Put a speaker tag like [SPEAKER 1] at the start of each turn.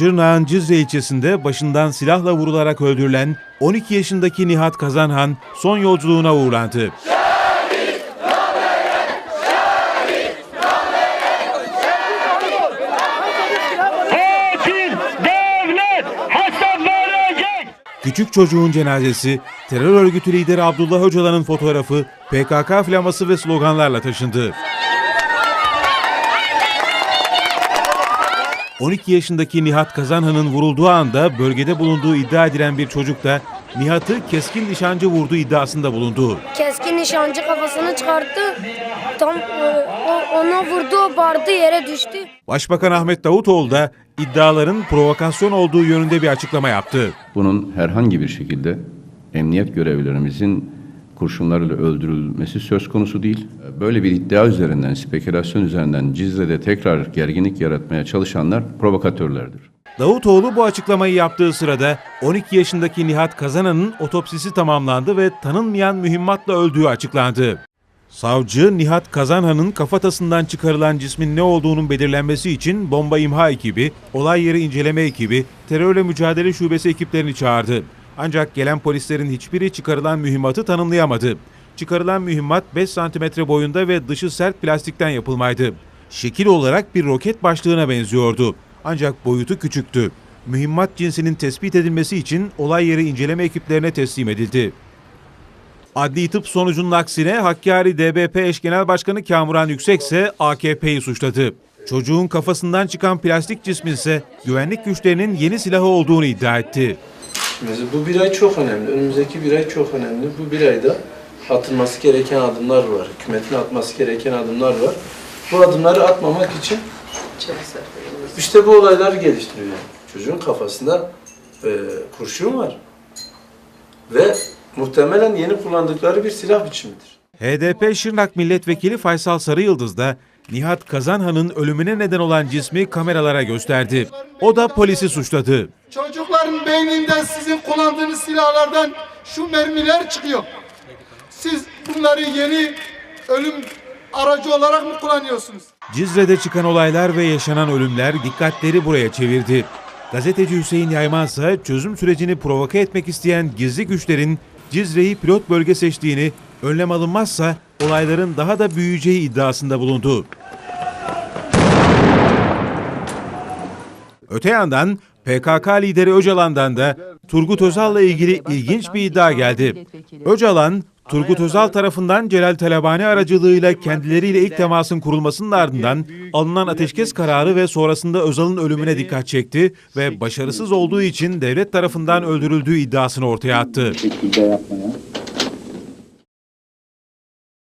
[SPEAKER 1] Şırnak'ın Cizre ilçesinde başından silahla vurularak öldürülen 12 yaşındaki Nihat Kazanhan son yolculuğuna uğurlandı. Küçük çocuğun cenazesi, terör örgütü lideri Abdullah Öcalan'ın fotoğrafı, PKK flaması ve sloganlarla taşındı. 12 yaşındaki Nihat Kazanhan'ın vurulduğu anda bölgede bulunduğu iddia edilen bir çocuk da Nihat'ı keskin nişancı vurduğu iddiasında bulundu.
[SPEAKER 2] Keskin nişancı kafasını çıkarttı. Tam e, o, ona vurdu, o bardı yere düştü.
[SPEAKER 1] Başbakan Ahmet Davutoğlu da iddiaların provokasyon olduğu yönünde bir açıklama yaptı.
[SPEAKER 3] Bunun herhangi bir şekilde emniyet görevlilerimizin kurşunlarıyla öldürülmesi söz konusu değil. Böyle bir iddia üzerinden, spekülasyon üzerinden Cizre'de tekrar gerginlik yaratmaya çalışanlar provokatörlerdir.
[SPEAKER 1] Davutoğlu bu açıklamayı yaptığı sırada 12 yaşındaki Nihat Kazanan'ın otopsisi tamamlandı ve tanınmayan mühimmatla öldüğü açıklandı. Savcı Nihat Kazanhan'ın kafatasından çıkarılan cismin ne olduğunun belirlenmesi için bomba imha ekibi, olay yeri inceleme ekibi, terörle mücadele şubesi ekiplerini çağırdı. Ancak gelen polislerin hiçbiri çıkarılan mühimmatı tanımlayamadı. Çıkarılan mühimmat 5 santimetre boyunda ve dışı sert plastikten yapılmaydı. Şekil olarak bir roket başlığına benziyordu. Ancak boyutu küçüktü. Mühimmat cinsinin tespit edilmesi için olay yeri inceleme ekiplerine teslim edildi. Adli tıp sonucunun aksine Hakkari DBP eş genel başkanı Kamuran Yüksek ise AKP'yi suçladı. Çocuğun kafasından çıkan plastik cismin ise güvenlik güçlerinin yeni silahı olduğunu iddia etti.
[SPEAKER 4] Mesela bu bir ay çok önemli. Önümüzdeki bir ay çok önemli. Bu bir ayda atılması gereken adımlar var. Hükümetin atması gereken adımlar var. Bu adımları atmamak için işte bu olayları geliştiriyor. Çocuğun kafasında e, kurşun var. Ve muhtemelen yeni kullandıkları bir silah biçimidir.
[SPEAKER 1] HDP Şırnak Milletvekili Faysal Sarıyıldız da Nihat Kazanhan'ın ölümüne neden olan cismi kameralara gösterdi. O da polisi suçladı.
[SPEAKER 5] Çocukların beyninden sizin kullandığınız silahlardan şu mermiler çıkıyor. Siz bunları yeni ölüm aracı olarak mı kullanıyorsunuz?
[SPEAKER 1] Cizre'de çıkan olaylar ve yaşanan ölümler dikkatleri buraya çevirdi. Gazeteci Hüseyin Yayman ise çözüm sürecini provoke etmek isteyen gizli güçlerin Cizre'yi pilot bölge seçtiğini, önlem alınmazsa olayların daha da büyüyeceği iddiasında bulundu. Öte yandan PKK lideri Öcalan'dan da Turgut Özal'la ilgili ilginç bir iddia geldi. Öcalan, Turgut Özal tarafından Celal Talabani aracılığıyla kendileriyle ilk temasın kurulmasının ardından alınan ateşkes kararı ve sonrasında Özal'ın ölümüne dikkat çekti ve başarısız olduğu için devlet tarafından öldürüldüğü iddiasını ortaya attı.